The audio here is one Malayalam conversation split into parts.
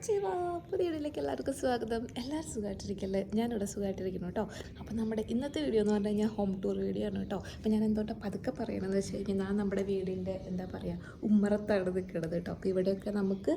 കോണിച്ചിവാ പുതിയ വീഡിയോയിലേക്ക് എല്ലാവർക്കും സ്വാഗതം. എല്ലാവരും സുഖമായിട്ടിരിക്കല്ലേ ഞാനിവിടെ സുഖമായിട്ടിരിക്കുന്നു കേട്ടോ. അപ്പോൾ നമ്മുടെ ഇന്നത്തെ വീഡിയോ എന്ന് പറഞ്ഞു കഴിഞ്ഞാൽ ഹോം ടൂർ വീഡിയോ ആണ് കേട്ടോ. അപ്പോൾ ഞാൻ എന്തുകൊണ്ട് പതുക്കെ പറയണമെന്ന് വെച്ച് കഴിഞ്ഞാൽ ഞാൻ നമ്മുടെ വീടിന്റെ എന്താ പറയുക ഉമ്മറത്താണ് നിൽക്കുന്നത് കേട്ടോ. അപ്പോൾ ഇവിടെയൊക്കെ നമുക്ക്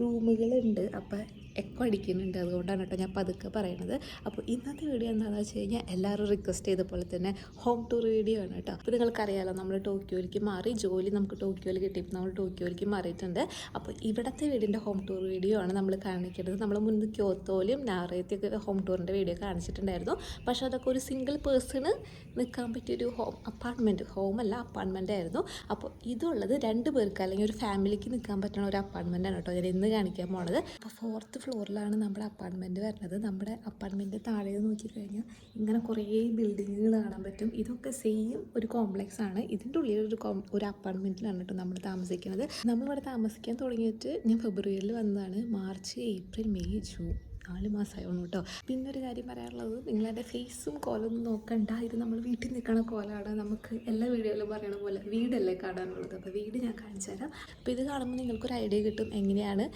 റൂമുകളുണ്ട് അപ്പോൾ എക്കോ അടിക്കുന്നുണ്ട്. അതുകൊണ്ടാണ് കേട്ടോ ഞാൻ പതുക്കെ പറയണത്. അപ്പോൾ ഇന്നത്തെ വീഡിയോ എന്താണെന്ന് വെച്ച് കഴിഞ്ഞാൽ എല്ലാവരും റിക്വസ്റ്റ് ചെയ്ത പോലെ തന്നെ ഹോം ടൂർ വീഡിയോ ആണ് കേട്ടോ. അപ്പോൾ നിങ്ങൾക്കറിയാലോ നമ്മൾ ടോക്കിയോയിലേക്ക് മാറി ജോലി നമുക്ക് ടോക്കിയോയിൽ കിട്ടിയപ്പോൾ നമ്മൾ ടോക്കിയോയിലേക്ക് മാറിയിട്ടുണ്ട്. അപ്പോൾ ഇവിടുത്തെ വീടിന്റെ ഹോം ടൂർ വീഡിയോ ആണ് നമ്മൾ കാണിക്കേണ്ടത്. നമ്മൾ മുൻപ് ക്യോത്തോയിലും നാറയത്തൊക്കെ ഹോം ടൂറിന്റെ വീഡിയോ കാണിച്ചിട്ടുണ്ടായിരുന്നു. പക്ഷേ അതൊക്കെ ഒരു സിംഗിൾ പേഴ്സണ് നിൽക്കാൻ പറ്റിയൊരു ഹോം അപ്പാർട്ട്മെന്റ് അല്ല അപ്പാർട്ട്മെന്റ് ആയിരുന്നു. അപ്പോൾ ഇതുള്ളത് രണ്ട് പേർക്ക് അല്ലെങ്കിൽ ഒരു ഫാമിലിക്ക് നിൽക്കാൻ പറ്റുന്ന ഒരു അപ്പാർട്ട്മെന്റ് ആണ് കേട്ടോ ഞാൻ ഇന്ന് കാണിക്കാൻ പോണത്. അപ്പോൾ ഫോർത്ത് ഫ്ലോറിലാണ് നമ്മുടെ അപ്പാർട്ട്മെന്റ് വരുന്നത്. നമ്മുടെ അപ്പാർട്ട്മെന്റ് താഴെ നോക്കിക്കഴിഞ്ഞാൽ ഇങ്ങനെ കുറേ ബിൽഡിങ്ങുകൾ കാണാൻ പറ്റും. ഇതൊക്കെ സെയിം ഒരു കോംപ്ലക്സ് ആണ്. ഇതിന്റെ ഉള്ളിൽ ഒരു കോം ഒരു അപ്പാർട്ട്മെന്റിലാണ് കേട്ടോ നമ്മൾ താമസിക്കുന്നത്. നമ്മളിവിടെ താമസിക്കാൻ തുടങ്ങിയിട്ട് ഞാൻ ഫെബ്രുവരിയിൽ വന്നതാണ്. മാർച്ച് ഏപ്രിൽ മെയ് ജൂൺ നാല് മാസമായിരുന്നു കേട്ടോ. പിന്നെ ഒരു കാര്യം പറയാനുള്ളത് നിങ്ങളെന്റെ ഫേസും കോലൊന്നും നോക്കണ്ട. ഇത് നമ്മൾ വീട്ടിൽ നിൽക്കണ കോലാണ്. നമുക്ക് എല്ലാ വീഡിയോയിലും പറയണ പോലെ വീടല്ലേ കാണാനുള്ളത്. അപ്പോൾ വീട് ഞാൻ കാണിച്ചു തരാം അപ്പോൾ ഇത് കാണുമ്പോൾ നിങ്ങൾക്കൊരു ഐഡിയ കിട്ടും എങ്ങനെയാണ്.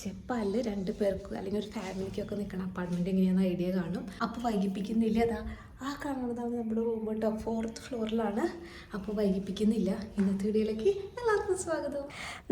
ജപ്പാനിൽ രണ്ട് പേർക്ക് അല്ലെങ്കിൽ ഒരു ഫാമിലിക്കൊക്കെ നിൽക്കണം അപ്പാർട്ട്മെന്റ് എങ്ങനെയാണെന്ന് ഐഡിയ കാണും. അപ്പോൾ വൈകിപ്പിക്കുന്നില്ല. അതാ ആ കാണുന്നതാണ് നമ്മുടെ റൂം കേട്ടോ ഫോർത്ത് ഫ്ലോറിലാണ് അപ്പോൾ വൈകിപ്പിക്കുന്നില്ല. ഇന്നത്തെ വീഡിയോയിലേക്ക് എല്ലാവർക്കും സ്വാഗതം.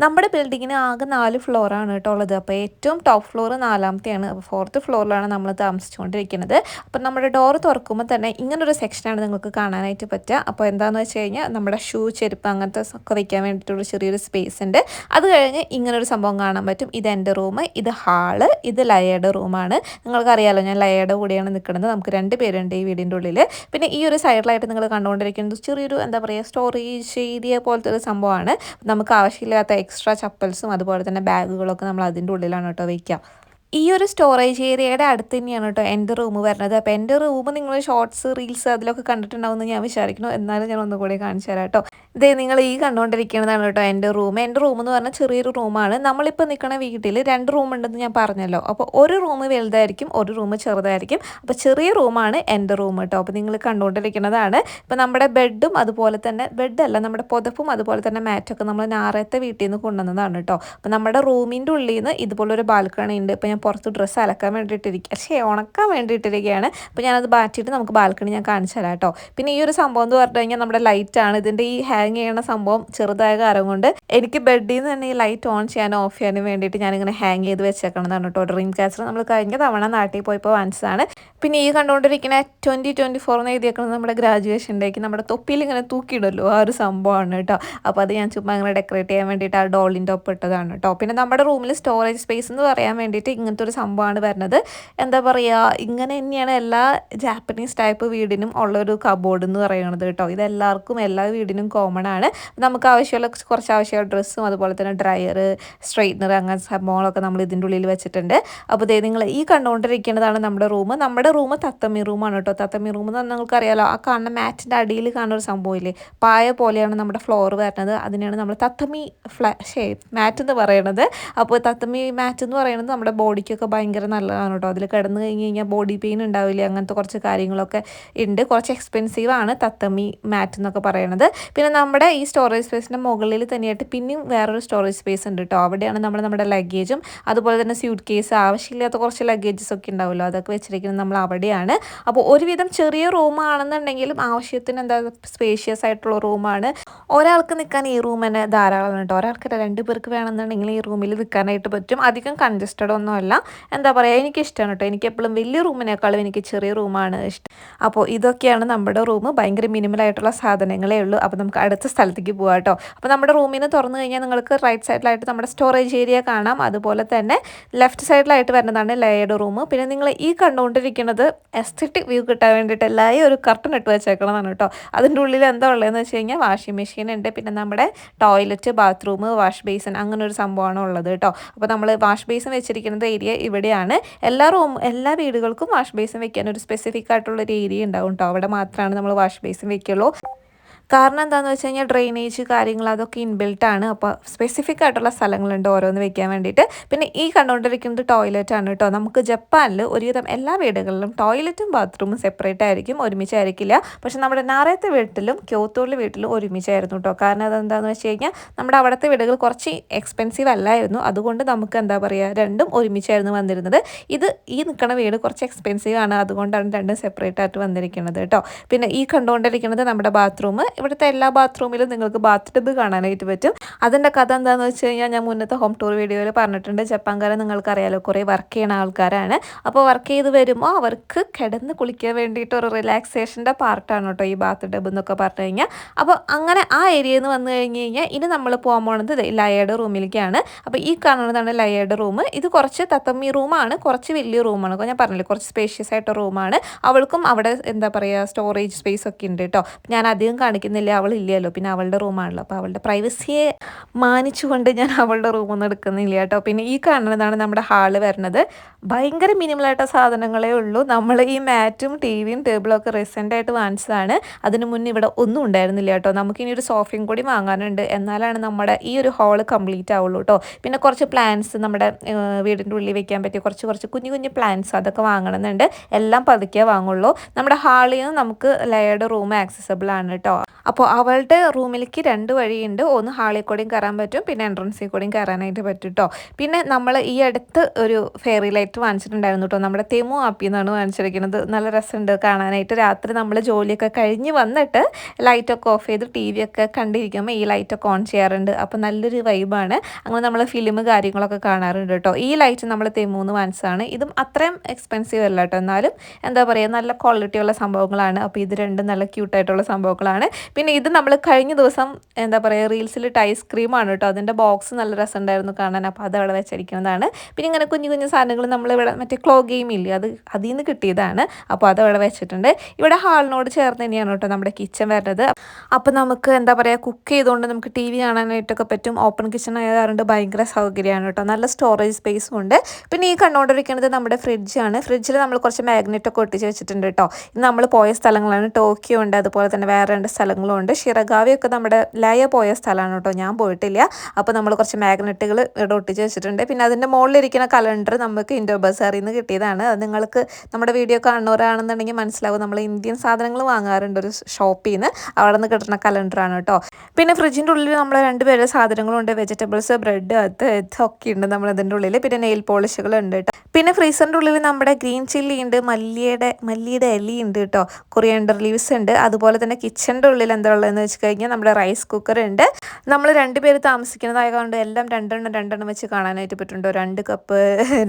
നമ്മുടെ ബിൽഡിങ്ങിന് ആകെ നാല് ഫ്ലോറാണ് കേട്ടോ ഉള്ളത്. അപ്പോൾ ഏറ്റവും ടോപ്പ് ഫ്ലോർ നാലാമത്തെയാണ്. അപ്പോൾ ഫോർത്ത് ഫ്ലോറിലാണ് നമ്മൾ താമസിച്ചുകൊണ്ടിരിക്കുന്നത്. അപ്പോൾ നമ്മുടെ ഡോർ തുറക്കുമ്പോൾ തന്നെ ഇങ്ങനൊരു സെക്ഷനാണ് നിങ്ങൾക്ക് കാണാനായിട്ട് പറ്റുക. അപ്പോൾ എന്താണെന്ന് വെച്ച് കഴിഞ്ഞാൽ നമ്മുടെ ഷൂ ചെരുപ്പ് അങ്ങനത്തെ ഒക്കെ വയ്ക്കാൻ വേണ്ടിയിട്ടുള്ള ചെറിയൊരു സ്പേസ് ഉണ്ട്. അത് കഴിഞ്ഞ് ഇങ്ങനൊരു സംഭവം കാണാൻ പറ്റും. ഇത് എന്റെ റൂം ഇത് ഹാൾ ഇത് ലയേഡ് റൂമാണ്. നിങ്ങൾക്കറിയാലോ ഞാൻ ലയേഡ് കൂടെയാണ് നിൽക്കുന്നത്. നമുക്ക് രണ്ട് പേരുണ്ട് ഈ വീടിന്റെ ഉള്ളിൽ. പിന്നെ ഈ ഒരു സൈഡിലായിട്ട് നിങ്ങൾ കണ്ടുകൊണ്ടിരിക്കുന്നത് ചെറിയൊരു എന്താ പറയുക സ്റ്റോറേജ് ഏരിയ പോലത്തെ ഒരു സംഭവമാണ്. നമുക്ക് ആവശ്യമില്ലാത്ത എക്സ്ട്രാ ചപ്പൽസും അതുപോലെ തന്നെ ബാഗുകളൊക്കെ നമ്മൾ അതിന്റെ ഉള്ളിലാണ് കേട്ടോ വയ്ക്കുക. ഈ ഒരു സ്റ്റോറേജ് ഏരിയയുടെ അടുത്ത് തന്നെയാണ് കേട്ടോ എന്റെ റൂം വരുന്നത്. അപ്പോൾ എന്റെ റൂം നിങ്ങൾ ഷോർട്സ് റീൽസ് അതിലൊക്കെ കണ്ടിട്ടുണ്ടാവുമെന്ന് ഞാൻ വിചാരിക്കുന്നു. എന്നാലും ഞാൻ ഒന്നുകൂടി കാണിച്ചു തരാം കേട്ടോ. ഇതേ നിങ്ങൾ ഈ കണ്ടുകൊണ്ടിരിക്കുന്നതാണ് കേട്ടോ എന്റെ റൂം എന്റെ റൂം എന്ന് പറഞ്ഞാൽ ചെറിയൊരു റൂമാണ് നമ്മളിപ്പോൾ നിൽക്കുന്ന വീട്ടിൽ രണ്ട് റൂം ഉണ്ടെന്ന് ഞാൻ പറഞ്ഞല്ലോ. അപ്പോൾ ഒരു റൂം വലുതായിരിക്കും ഒരു റൂം ചെറുതായിരിക്കും. അപ്പോൾ ചെറിയ റൂമാണ് എന്റെ റൂം കേട്ടോ. അപ്പോൾ നിങ്ങൾ കണ്ടുകൊണ്ടിരിക്കുന്നതാണ്. ഇപ്പോൾ നമ്മുടെ ബെഡും അതുപോലെ തന്നെ ബെഡല്ല നമ്മുടെ പുതപ്പും അതുപോലെ തന്നെ മാറ്റൊക്കെ നമ്മൾ ഞാറത്തെ വീട്ടിൽ നിന്ന് കൊണ്ടുവന്നതാണ് കേട്ടോ. അപ്പോൾ നമ്മുടെ റൂമിന്റെ ഉള്ളിൽ നിന്ന് ഇതുപോലൊരു ബാൽക്കണി ഉണ്ട്. ഇപ്പോൾ ഞാൻ പുറത്ത് ഡ്രസ്സ് അലക്കാൻ വേണ്ടിയിട്ടിരിക്കുക പക്ഷേ ഉണക്കാൻ വേണ്ടിയിട്ടിരിക്കുകയാണ് അപ്പോൾ ഞാനത് മാറ്റിയിട്ട് നമുക്ക് ബാൽക്കണി ഞാൻ കാണിച്ചു തരാം കേട്ടോ. പിന്നെ ഈ ഒരു സംഭവം എന്ന് പറഞ്ഞു കഴിഞ്ഞാൽ നമ്മുടെ ലൈറ്റാണ് ഇതിന്റെ ഈ ഹാങ് ചെയ്യണ സംഭവം ചെറുതായ കാരണം കൊണ്ട് എനിക്ക് ബെഡിൽ നിന്ന് തന്നെ ഈ ലൈറ്റ് ഓൺ ചെയ്യാനും ഓഫ് ചെയ്യാനും വേണ്ടിയിട്ട് ഞാനിങ്ങനെ ഹാങ് ചെയ്ത് വെച്ചേക്കണതാണ് കേട്ടോ. ഡ്രീം ക്യാച്ചർ നമ്മൾ കഴിഞ്ഞ തവണ നാട്ടിൽ പോയപ്പോൾ വാങ്ങിച്ചതാണ് പിന്നെ ഈ കണ്ടുകൊണ്ടിരിക്കുന്ന ട്വന്റി ട്വന്റി ഫോർ എന്ന് എഴുതിയേക്കുന്നത് നമ്മുടെ ഗ്രാജുവേഷൻ ഡേക്ക് നമ്മുടെ തൊപ്പിയിൽ ഇങ്ങനെ തൂക്കിയിടല്ലോ. ആ ഒരു സംഭവമാണ് കേട്ടോ. അപ്പോൾ അത് ഞാൻ ചുമ്മാ ഇങ്ങനെ ഡെക്കറേറ്റ് ചെയ്യാൻ വേണ്ടിയിട്ട് ആ ഡോളിന്റെ ഒപ്പം ഇട്ടതാണ് കേട്ടോ. പിന്നെ നമ്മുടെ റൂമിൽ സ്റ്റോറേജ് സ്പേസ് എന്ന് പറയാൻ വേണ്ടിയിട്ട് ഇങ്ങനത്തെ ഒരു സംഭവമാണ് വരുന്നത്. എന്താ പറയുക ഇങ്ങനെ തന്നെയാണ് എല്ലാ ജാപ്പനീസ് ടൈപ്പ് വീടിനും ഉള്ളൊരു കബോർഡ് എന്ന് പറയുന്നത് കേട്ടോ. ഇതെല്ലാവർക്കും എല്ലാ വീടിനും കോമൺ ആണ്. നമുക്ക് ആവശ്യമുള്ള കുറച്ച് ആവശ്യമുള്ള ഡ്രസ്സും അതുപോലെ തന്നെ ഡ്രയർ സ്ട്രെയിറ്റ്നർ അങ്ങനത്തെ സംഭവങ്ങളൊക്കെ നമ്മൾ ഇതിന്റെ ഉള്ളിൽ വെച്ചിട്ടുണ്ട്. അപ്പോൾ ഇതേ നിങ്ങൾ ഈ കണ്ടുകൊണ്ടിരിക്കുന്നതാണ് നമ്മുടെ റൂം നമ്മുടെ റൂം തത്തമ്മി റൂമാണ് കേട്ടോ. തത്തമ്മി റൂം എന്ന് പറഞ്ഞാൽ നിങ്ങൾക്കറിയാലോ ആ കാണുന്ന മാറ്റിന്റെ അടിയിൽ കാണുന്ന ഒരു സംഭവമില്ലേ പായ പോലെയാണ് നമ്മുടെ ഫ്ലോർ വരുന്നത്. അതിനെയാണ് നമ്മൾ തത്തമ്മി ഫ്ലാ മാറ്റ് എന്ന് പറയുന്നത് അപ്പോൾ തത്തമ്മി മാറ്റ് എന്ന് പറയുന്നത് നമ്മുടെ ബോഡിക്കൊക്കെ ഭയങ്കര നല്ലതാണ് കേട്ടോ അതിൽ കിടന്ന് കഴിഞ്ഞ് കഴിഞ്ഞാൽ ബോഡി പെയിൻ ഉണ്ടാവില്ല? അങ്ങനത്തെ കുറച്ച് കാര്യങ്ങളൊക്കെ ഉണ്ട് കുറച്ച് എക്സ്പെൻസീവ് ആണ് തത്തമ്മി മാറ്റ് എന്നൊക്കെ പറയണത്. പിന്നെ നമ്മുടെ ഈ സ്റ്റോറേജ് സ്പേസിന്റെ മുകളിൽ തന്നെയായിട്ട് പിന്നെയും വേറൊരു സ്റ്റോറേജ് സ്പേസ് ഉണ്ട് കേട്ടോ അവിടെയാണ് നമ്മൾ നമ്മുടെ ലഗേജും അതുപോലെ തന്നെ സ്യൂട്ട് കേസ് ആവശ്യമില്ലാത്ത കുറച്ച് ലഗേജസ് ഒക്കെ ഉണ്ടാവുമല്ലോ അതൊക്കെ വെച്ചിരിക്കുന്നത് നമ്മൾ അവിടെയാണ്. അപ്പോൾ ഒരുവിധം ചെറിയ റൂമാണെന്നുണ്ടെങ്കിലും ആവശ്യത്തിന് എന്താ സ്പേഷ്യസ് ആയിട്ടുള്ള റൂമാണ് ഒരാൾക്ക് നിൽക്കാൻ ഈ റൂം തന്നെ ധാരാളമാണ് കേട്ടോ ഒരാൾക്കല്ല രണ്ട് പേർക്ക് വേണമെന്നുണ്ടെങ്കിൽ ഈ റൂമിൽ നിൽക്കാനായിട്ട് പറ്റും. അധികം കൺജസ്റ്റഡ് ഒന്നുമല്ല എന്താ പറയുക എനിക്ക് ഇഷ്ടമാണ് കേട്ടോ എനിക്ക് എപ്പോഴും വലിയ റൂമിനേക്കാളും എനിക്ക് ചെറിയ റൂമാണ് ഇഷ്ടം. അപ്പോൾ ഇതൊക്കെയാണ് നമ്മുടെ റൂം. ഭയങ്കര മിനിമലായിട്ടുള്ള സാധനങ്ങളേ ഉള്ളൂ. അപ്പോൾ നമുക്ക് അടുത്ത സ്ഥലത്തേക്ക് പോകാം കേട്ടോ അപ്പോൾ നമ്മുടെ റൂമിൽ നിന്ന് തുറന്നു കഴിഞ്ഞാൽ നിങ്ങൾക്ക് റൈറ്റ് സൈഡിലായിട്ട് നമ്മുടെ സ്റ്റോറേജ് ഏരിയ കാണാം. അതുപോലെ തന്നെ ലെഫ്റ്റ് സൈഡിലായിട്ട് വരുന്നതാണ് ലേയേഡ് റൂം. പിന്നെ നിങ്ങൾ ഈ കണ്ടുകൊണ്ടിരിക്കുന്നത് എസ്തറ്റിക് വ്യൂ കിട്ടാൻ വേണ്ടിയിട്ട് എല്ലാവരും ഒരു കർട്ടൺ ഇട്ട് വെച്ചേക്കണമെന്നാണ് കേട്ടോ അതിന്റെ ഉള്ളിൽ എന്താ ഉള്ളതെന്ന് വെച്ച് കഴിഞ്ഞാൽ വാഷിംഗ് മെഷീൻ ഉണ്ട്. പിന്നെ നമ്മുടെ ടോയ്ലറ്റ് ബാത്റൂം വാഷ് ബേസിൻ അങ്ങനെ ഒരു സംഭവമാണ് ഉള്ളത് കേട്ടോ അപ്പോൾ നമ്മൾ വാഷ് ബേസിൻ വെച്ചിരിക്കുന്നത് ഏരിയ ഇവിടെയാണ്. എല്ലാ റൂം എല്ലാ വീടുകൾക്കും വാഷ് ബേസിൻ വെക്കാൻ ഒരു സ്പെസിഫിക് ആയിട്ടുള്ള ഒരു ഏരിയ ഉണ്ടാവും കേട്ടോ അവിടെ മാത്രമാണ് നമ്മൾ വാഷ് ബേസിൻ വെക്കുള്ളൂ. കാരണം എന്താണെന്ന് വെച്ച് കഴിഞ്ഞാൽ ഡ്രെയിനേജ് കാര്യങ്ങൾ അതൊക്കെ ഇൻബിൽട്ട് ആണ്. അപ്പോൾ സ്പെസിഫിക് ആയിട്ടുള്ള സ്ഥലങ്ങളുണ്ട് ഓരോന്ന് വെക്കാൻ വേണ്ടിയിട്ട്. പിന്നെ ഈ കണ്ടുകൊണ്ടിരിക്കുന്നത് ടോയ്ലറ്റ് ആണ് കേട്ടോ നമുക്ക് ജപ്പാനിൽ ഒരുവിധം എല്ലാ വീടുകളിലും ടോയ്ലറ്റും ബാത്റൂമും സെപ്പറേറ്റ് ആയിരിക്കും ഒരുമിച്ചായിരിക്കില്ല. പക്ഷെ നമ്മുടെ നാറയത്തെ വീട്ടിലും ക്യോത്തോളിലെ വീട്ടിലും ഒരുമിച്ചായിരുന്നു കേട്ടോ കാരണം അതെന്താണെന്ന് വെച്ച് കഴിഞ്ഞാൽ നമ്മുടെ അവിടുത്തെ വീടുകൾ കുറച്ച് എക്സ്പെൻസീവ് അല്ലായിരുന്നു. അതുകൊണ്ട് നമുക്ക് എന്താ പറയുക രണ്ടും ഒരുമിച്ചായിരുന്നു വന്നിരുന്നത്. ഇത് ഈ നിൽക്കുന്ന വീട് കുറച്ച് എക്സ്പെൻസീവ് ആണ്. അതുകൊണ്ടാണ് രണ്ടും സെപ്പറേറ്റ് ആയിട്ട് വന്നിരിക്കുന്നത് കേട്ടോ പിന്നെ ഈ കണ്ടുകൊണ്ടിരിക്കുന്നത് നമ്മുടെ ബാത്റൂം ഇവിടുത്തെ എല്ലാ ബാത്റൂമിലും നിങ്ങൾക്ക് ബാത്ത് ടബ് കാണാനായിട്ട് പറ്റും. അതിന്റെ കഥ എന്താണെന്ന് വെച്ച് കഴിഞ്ഞാൽ ഞാൻ മുന്നത്തെ ഹോം ടൂർ വീഡിയോയിൽ പറഞ്ഞിട്ടുണ്ട്. ജപ്പാൻകാരെ നിങ്ങൾക്കറിയാലോ കുറേ വർക്ക് ചെയ്യുന്ന ആൾക്കാരാണ്. അപ്പോൾ വർക്ക് ചെയ്ത് വരുമ്പോൾ അവർക്ക് കിടന്ന് കുളിക്കാൻ വേണ്ടിയിട്ട് ഒരു റിലാക്സേഷന്റെ പാർട്ടാണ് കേട്ടോ ഈ ബാത്ത് ടബ് എന്നൊക്കെ പറഞ്ഞു കഴിഞ്ഞാൽ. അപ്പോൾ അങ്ങനെ ആ ഏരിയയിൽ നിന്ന് വന്നു കഴിഞ്ഞ് കഴിഞ്ഞാൽ ഇനി നമ്മൾ പോകാൻ പോണത് ലയേഡ് റൂമിലേക്കാണ് അപ്പോൾ ഈ കാണുന്നതാണ് ലയയുടെ റൂം ഇത് കുറച്ച് തത്തമ്മി റൂമാണ് കുറച്ച് വലിയ റൂമാണ് ഞാൻ പറഞ്ഞില്ലേ കുറച്ച് സ്പേഷ്യസ് ആയിട്ട് റൂമാണ് അവൾക്കും അവിടെ എന്താ പറയുക സ്റ്റോറേജ് സ്പേസ് ഒക്കെ ഉണ്ട് കേട്ടോ. ഞാൻ അധികം കാണിക്കുന്നില്ല. അവൾ ഇല്ലല്ലോ പിന്നെ അവളുടെ റൂമാണല്ലോ. അപ്പോൾ അവളുടെ പ്രൈവസിയെ മാനിച്ചുകൊണ്ട് ഞാൻ അവളുടെ റൂമൊന്നും എടുക്കുന്നില്ല കേട്ടോ. പിന്നെ ഈ കാണുന്നതാണ് നമ്മുടെ ഹാൾ വരുന്നത്. ഭയങ്കര മിനിമലായിട്ട സാധനങ്ങളേ ഉള്ളൂ. നമ്മൾ ഈ മാറ്റും ടി വിയും ടേബിളും ഒക്കെ റീസെന്റായിട്ട് വാങ്ങിച്ചതാണ്. അതിന് മുന്നേ ഇവിടെ ഒന്നും ഉണ്ടായിരുന്നില്ല കേട്ടോ. നമുക്കിനി ഒരു സോഫയും കൂടി വാങ്ങാനുണ്ട്. എന്നാലാണ് നമ്മുടെ ഈ ഒരു ഹാൾ കംപ്ലീറ്റ് ആവുള്ളൂ കേട്ടോ. പിന്നെ കുറച്ച് പ്ലാൻസ് നമ്മുടെ വീടിന്റെ ഉള്ളിൽ വെക്കാൻ പറ്റിയ കുറച്ച് കുറച്ച് കുഞ്ഞു കുഞ്ഞു പ്ലാൻസ് അതൊക്കെ വാങ്ങണമെന്നുണ്ട് എല്ലാം പതുക്കെ വാങ്ങുള്ളൂ. നമ്മുടെ ഹാളിൽ നിന്ന് നമുക്ക് ലയേഡ് റൂം ആക്സസബിൾ ആണ് കേട്ടോ. അപ്പോൾ അവളുടെ റൂമിലേക്ക് രണ്ട് വഴിയുണ്ട്. ഒന്ന് ഹാളിൽ കൂടെയും കയറാൻ പറ്റും. പിന്നെ എൻട്രൻസിൽ കൂടെയും കയറാനായിട്ട് പറ്റും കേട്ടോ പിന്നെ നമ്മൾ ഈ അടുത്ത് ഒരു ഫെയറി ലൈറ്റ് വാങ്ങിച്ചിട്ടുണ്ടായിരുന്നു കേട്ടോ നമ്മുടെ തെമു ആപ്പി എന്നാണ് വാങ്ങിച്ചിരിക്കുന്നത്. നല്ല രസമുണ്ട് കാണാനായിട്ട്. രാത്രി നമ്മൾ ജോലിയൊക്കെ കഴിഞ്ഞ് വന്നിട്ട് ലൈറ്റൊക്കെ ഓഫ് ചെയ്ത് ടി വി ഒക്കെ കണ്ടിരിക്കുമ്പോൾ ഈ ലൈറ്റൊക്കെ ഓൺ ചെയ്യാറുണ്ട്. അപ്പോൾ നല്ലൊരു വൈബാണ് അങ്ങനെ നമ്മൾ ഫിലിം കാര്യങ്ങളൊക്കെ കാണാറുണ്ട് കേട്ടോ ഈ ലൈറ്റ് നമ്മൾ തെമൂന്ന് വാങ്ങിച്ചതാണ്. ഇതും അത്രയും എക്സ്പെൻസീവ് അല്ല കേട്ടോ എന്നാലും എന്താ പറയുക നല്ല ക്വാളിറ്റിയുള്ള സംഭവങ്ങളാണ്. അപ്പോൾ ഇത് രണ്ടും നല്ല ക്യൂട്ടായിട്ടുള്ള സംഭവങ്ങളാണ്. പിന്നെ ഇത് നമ്മൾ കഴിഞ്ഞ ദിവസം എന്താ പറയുക റീൽസിൽ റീൽസിലിട്ട് ഐസ്ക്രീമാണ് കേട്ടോ അതിന്റെ ബോക്സ് നല്ല രസമുണ്ടായിരുന്നു കാണാൻ. അപ്പോൾ അത് അവിടെ വെച്ചിരിക്കുന്നതാണ്. പിന്നെ ഇങ്ങനെ കുഞ്ഞു കുഞ്ഞു സാധനങ്ങൾ നമ്മൾ ഇവിടെ മറ്റേ ക്ലോ ഗെയിം ഇല്ലേ അത് അതിൽ നിന്ന് കിട്ടിയതാണ്. അപ്പോൾ അത് അവിടെ വെച്ചിട്ടുണ്ട്. ഇവിടെ ഹാളിനോട് ചേർന്ന് തന്നെയാണ് കേട്ടോ നമ്മുടെ കിച്ചൺ വരുന്നത്. അപ്പോൾ നമുക്ക് എന്താ പറയുക കുക്ക് ചെയ്തുകൊണ്ട് നമുക്ക് ടി വി കാണാനായിട്ടൊക്കെ പറ്റും. ഓപ്പൺ കിച്ചൺ ആയതുകൊണ്ട് ഭയങ്കര സൗകര്യമാണ് കേട്ടോ നല്ല സ്റ്റോറേജ് സ്പേസും ഉണ്ട്. പിന്നെ ഈ കണ്ടുകൊണ്ടിരിക്കുന്നത് നമ്മുടെ ഫ്രിഡ്ജാണ് ഫ്രിഡ്ജിൽ നമ്മൾ കുറച്ച് മാഗ്നറ്റ് ഒക്കെ ഒട്ടിച്ച് വെച്ചിട്ടുണ്ട് കേട്ടോ ഇത് നമ്മൾ പോയ സ്ഥലങ്ങളാണ്. ടോക്കിയോ ഉണ്ട് അതുപോലെ തന്നെ വേറെ രണ്ട് സ്ഥലങ്ങളും ഉണ്ട് ഷിറഗാവിയൊക്കെ നമ്മുടെ ലയ പോയ സ്ഥലമാണ് കേട്ടോ. ഞാൻ പോയിട്ടില്ല. അപ്പോൾ നമ്മൾ കുറച്ച് മാഗ്നറ്റുകൾ ഇവിടെ ഒട്ടിച്ച് വെച്ചിട്ടുണ്ട്. പിന്നെ അതിന്റെ മുകളിലിരിക്കുന്ന കലണ്ടർ നമുക്ക് ഇൻഡോ ബസാറിൽ നിന്ന് കിട്ടിയതാണ്. അത് നിങ്ങൾക്ക് നമ്മുടെ വീഡിയോ കാണുന്നവരാണെന്നുണ്ടെങ്കിൽ മനസ്സിലാവും. നമ്മൾ ഇന്ത്യൻ സാധനങ്ങൾ വാങ്ങാറുണ്ട് ഒരു ഷോപ്പിൽ നിന്ന് അവിടെ നിന്ന് കിട്ടുന്ന കലണ്ടറാണ് കേട്ടോ. പിന്നെ ഫ്രിഡ്ജിന്റെ ഉള്ളിൽ നമ്മൾ രണ്ടുപേരുടെ സാധനങ്ങളുണ്ട്. വെജിറ്റബിൾസ് ബ്രെഡ് അത് ഇതൊക്കെ ഉണ്ട് നമ്മൾ അതിന്റെ ഉള്ളിൽ പിന്നെ നെയിൽ പോളിഷുകൾ ഉണ്ട് കേട്ടോ. പിന്നെ ഫ്രീസറിന്റെ ഉള്ളിൽ നമ്മുടെ ഗ്രീൻ ചില്ലി ഉണ്ട്. മല്ലിയുടെ മല്ലിയുടെ എലി ഉണ്ട് കേട്ടോ. കൊറിയണ്ടർ ലീവ്സ് ഉണ്ട്. അതുപോലെ തന്നെ കിച്ചന്റെ ഉള്ളിൽ എന്താ ഉള്ളതെന്ന് വെച്ച് കഴിഞ്ഞാൽ നമ്മുടെ റൈസ് കുക്കർ ഉണ്ട് നമ്മൾ രണ്ട് പേര് താമസിക്കുന്നതായതുകൊണ്ട് എല്ലാം രണ്ടെണ്ണം രണ്ടെണ്ണം വെച്ച് കാണാനായിട്ട് പറ്റുന്നുണ്ട്. രണ്ട് കപ്പ്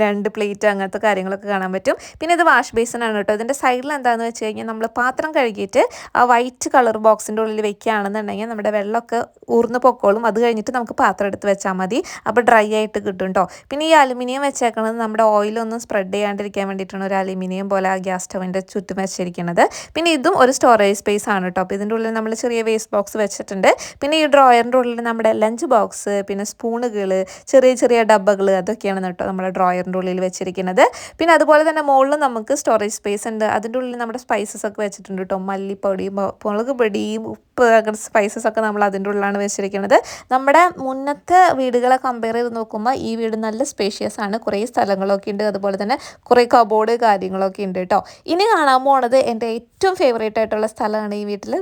രണ്ട് പ്ലേറ്റ് അങ്ങനത്തെ കാര്യങ്ങളൊക്കെ കാണാൻ പറ്റും. പിന്നെ ഇത് വാഷ് ബേസിനാണ് കേട്ടോ. ഇതിന്റെ സൈഡിൽ എന്താണെന്ന് വെച്ച് കഴിഞ്ഞാൽ നമ്മൾ പാത്രം കഴുകിയിട്ട് ആ വൈറ്റ് കളർ ബോക്സിന്റെ ഉള്ളിൽ വെക്കുകയാണെന്നുണ്ടെങ്കിൽ നമ്മുടെ വെള്ളമൊക്കെ ഊർന്ന് പൊക്കോളും. അത് കഴിഞ്ഞിട്ട് നമുക്ക് പാത്രം എടുത്ത് വെച്ചാൽ മതി. അപ്പോൾ ഡ്രൈ ആയിട്ട് കിട്ടും കേട്ടോ. പിന്നെ ഈ അലുമിനിയം വെച്ചേക്കുന്നത് നമ്മുടെ ഓയിലൊന്നും സ്പ്രെഡ് ചെയ്യാണ്ടിരിക്കാൻ വേണ്ടിയിട്ടാണ് ഒരു അലുമിനിയം പോലെ ആ ഗ്യാസ് സ്റ്റവിന്റെ ചുറ്റും വെച്ചിരിക്കുന്നത്. പിന്നെ ഇതും ഒരു സ്റ്റോറേജ് സ്പേസ് ആണ് കേട്ടോ. അപ്പോൾ ഇതിന്റെ ഉള്ളിൽ നമ്മൾ ചെറിയ വേസ്റ്റ് ബോക്സ് വെച്ചിട്ടുണ്ട്. പിന്നെ ഈ ഡ്രോയറിന്റെ ഉള്ളിൽ നമ്മുടെ ലഞ്ച് ബോക്സ് പിന്നെ സ്പൂണുകൾ ചെറിയ ചെറിയ ഡബ്ബകൾ അതൊക്കെയാണ് കേട്ടോ നമ്മുടെ ഡ്രോയറിന്റെ ഉള്ളിൽ വെച്ചിരിക്കുന്നത്. പിന്നെ അതുപോലെ തന്നെ മുകളിൽ നമുക്ക് സ്റ്റോറേജ് സ്പേസ് ഉണ്ട്. അതിന്റെ ഉള്ളിൽ നമ്മുടെ സ്പൈസസ് ഒക്കെ വെച്ചിട്ടുണ്ട് കേട്ടോ. മല്ലിപ്പൊടി മുളക് പൊടി ഉപ്പ് അങ്ങനത്തെ സ്പൈസസ് ഒക്കെ നമ്മൾ അതിന്റെ ഉള്ളിലാണ് വെച്ചിരിക്കുന്നത്. നമ്മുടെ മുന്നത്തെ വീടുകളെ കമ്പയർ ചെയ്ത് നോക്കുമ്പോൾ ഈ വീട് നല്ല സ്പേഷ്യസ് ആണ്. കുറേ സ്ഥലങ്ങളൊക്കെ ഉണ്ട്. അതുപോലെ തന്നെ കുറേ കബോർഡ് കാര്യങ്ങളൊക്കെ ഉണ്ട് കേട്ടോ. ഇനി കാണാൻ പോണത് എന്റെ ഏറ്റവും ഫേവറേറ്റ് ആയിട്ടുള്ള സ്ഥലമാണ് ഈ വീട്ടിൽ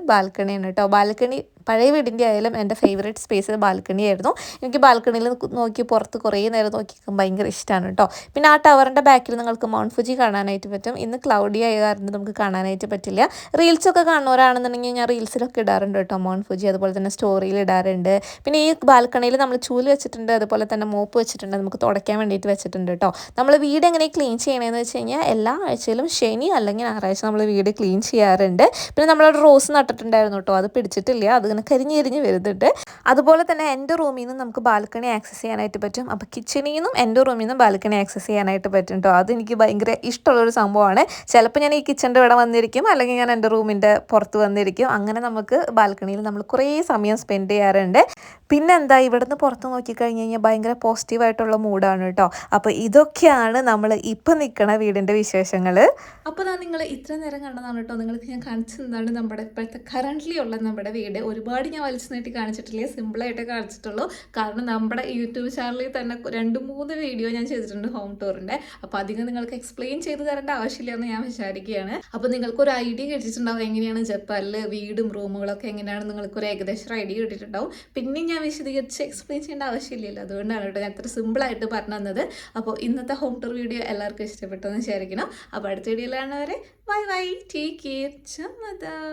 ബാൽക്കണിയാണ് കേട്ടോ. ബാൽക്കണി പഴയ വീടിന്റെ ആയാലും എന്റെ ഫേവറേറ്റ് സ്പേസ് ബാൽക്കണി ആയിരുന്നു. എനിക്ക് ബാൽക്കണിയിൽ നോക്കി പുറത്ത് കുറേ നേരം നോക്കി ഭയങ്കര ഇഷ്ടമാണ് കേട്ടോ. പിന്നെ ആ ടവറിന്റെ ബാക്കിൽ നിങ്ങൾക്ക് മൗണ്ട് ഫുജി കാണാനായിട്ട് പറ്റും. ഇന്ന് ക്ലൗഡി ആയ കാരണം നമുക്ക് കാണാനായിട്ട് പറ്റില്ല. റീൽസൊക്കെ കാണുന്നവരാണെന്നുണ്ടെങ്കിൽ ഞാൻ റീൽസിലൊക്കെ ഇടാറുണ്ട് കേട്ടോ മൗണ്ട് ഫുജി അതുപോലെ തന്നെ സ്റ്റോറിയിൽ ഇടാറുണ്ട്. പിന്നെ ഈ ബാൽക്കണിയിൽ നമ്മൾ ചൂൽ വെച്ചിട്ടുണ്ട്. അതുപോലെ തന്നെ മോപ്പ് വെച്ചിട്ടുണ്ട്. നമുക്ക് തുടയ്ക്കാൻ വേണ്ടിയിട്ട് വെച്ചിട്ടുണ്ട് കേട്ടോ. നമ്മൾ വീട് എങ്ങനെ ക്ലീൻ ചെയ്യണമെന്ന് വെച്ച് കഴിഞ്ഞാൽ എല്ലാ ആഴ്ചയിലും ശനി അല്ലെങ്കിൽ ഞായറാഴ്ച നമ്മൾ വീട് ക്ലീൻ ചെയ്യാറുണ്ട്. പിന്നെ നമ്മളവിടെ റോസ് നട്ടിട്ടുണ്ടായിരുന്നു കേട്ടോ. അത് പിടിച്ചിട്ടില്ല. അതിങ്ങനെ ഇങ്ങനെ കരിഞ്ഞ് കരിഞ്ഞ് വരുന്നുണ്ട് അതുപോലെ തന്നെ എന്റെ റൂമിൽ നിന്ന് നമുക്ക് ബാൽക്കണി ആക്സസ് ചെയ്യാനായിട്ട് പറ്റും. അപ്പോൾ കിച്ചണിൽ നിന്നും എന്റെ റൂമിൽ നിന്നും ബാൽക്കണി ആക്സസ് ചെയ്യാനായിട്ട് പറ്റും കേട്ടോ അതെനിക്ക് ഭയങ്കര ഇഷ്ടമുള്ളൊരു സംഭവമാണ്. ചിലപ്പോൾ ഞാൻ ഈ കിച്ചന്റെ ഇവിടെ വന്നിരിക്കും. അല്ലെങ്കിൽ ഞാൻ എന്റെ റൂമിന്റെ പുറത്ത് വന്നിരിക്കും. അങ്ങനെ നമുക്ക് ബാൽക്കണിയിൽ നമ്മൾ കുറേ സമയം സ്പെൻഡ് ചെയ്യാറുണ്ട്. പിന്നെ എന്താ ഇവിടുന്ന് പുറത്ത് നോക്കിക്കഴിഞ്ഞ് കഴിഞ്ഞാൽ ഭയങ്കര പോസിറ്റീവായിട്ടുള്ള മൂഡാണ് കേട്ടോ അപ്പോൾ ഇതൊക്കെയാണ് നമ്മൾ ഇപ്പം നിൽക്കണ വീടിന്റെ വിശേഷങ്ങൾ. അപ്പോൾ നിങ്ങൾ ഇത്ര നേരം കണ്ടതാണ് കേട്ടോ നിങ്ങൾക്ക് ഞാൻ കാണിച്ചു തന്നതാണ് നമ്മുടെ ഇപ്പോഴത്തെ കറന്റ്ലി ഉള്ള നമ്മുടെ വീട്. ഒരുപാട് ഞാൻ വലിച്ചു നീട്ടി കാണിച്ചിട്ടില്ല? സിമ്പിളായിട്ട് കാണിച്ചിട്ടുള്ളൂ. കാരണം നമ്മുടെ യൂട്യൂബ് ചാനലിൽ തന്നെ രണ്ട് മൂന്ന് വീഡിയോ ഞാൻ ചെയ്തിട്ടുണ്ട് ഹോം ടൂറിന്റെ അപ്പോൾ അധികം നിങ്ങൾക്ക് എക്സ്പ്ലെയിൻ ചെയ്ത് തരേണ്ട ആവശ്യമില്ല എന്ന് ഞാൻ വിചാരിക്കുകയാണ്. അപ്പോൾ നിങ്ങൾക്ക് ഒരു ഐഡിയ കിട്ടിയിട്ടുണ്ടാവും എങ്ങനെയാണ് ജപ്പാനിൽ വീടും റൂമുകളൊക്കെ എങ്ങനെയാണ് നിങ്ങൾക്കൊരു ഏകദേശം ഒരു ഐഡിയ കിട്ടിയിട്ടുണ്ടാവും. പിന്നെയും ഞാൻ വിശദീകരിച്ച് എക്സ്പ്ലെയിൻ ചെയ്യേണ്ട ആവശ്യമില്ലല്ലോ. അതുകൊണ്ടാണ് കേട്ടോ ഞാൻ അത്ര സിമ്പിളായിട്ട് പറഞ്ഞു തന്നത്. അപ്പോൾ ഇന്നത്തെ ഹോം ടൂർ വീഡിയോ എല്ലാവർക്കും ഇഷ്ടപ്പെട്ടെന്ന് വിചാരിക്കണം അപ്പോൾ അടുത്ത വീഡിയോയിലാണ് വരെ bye bye take care Chamatha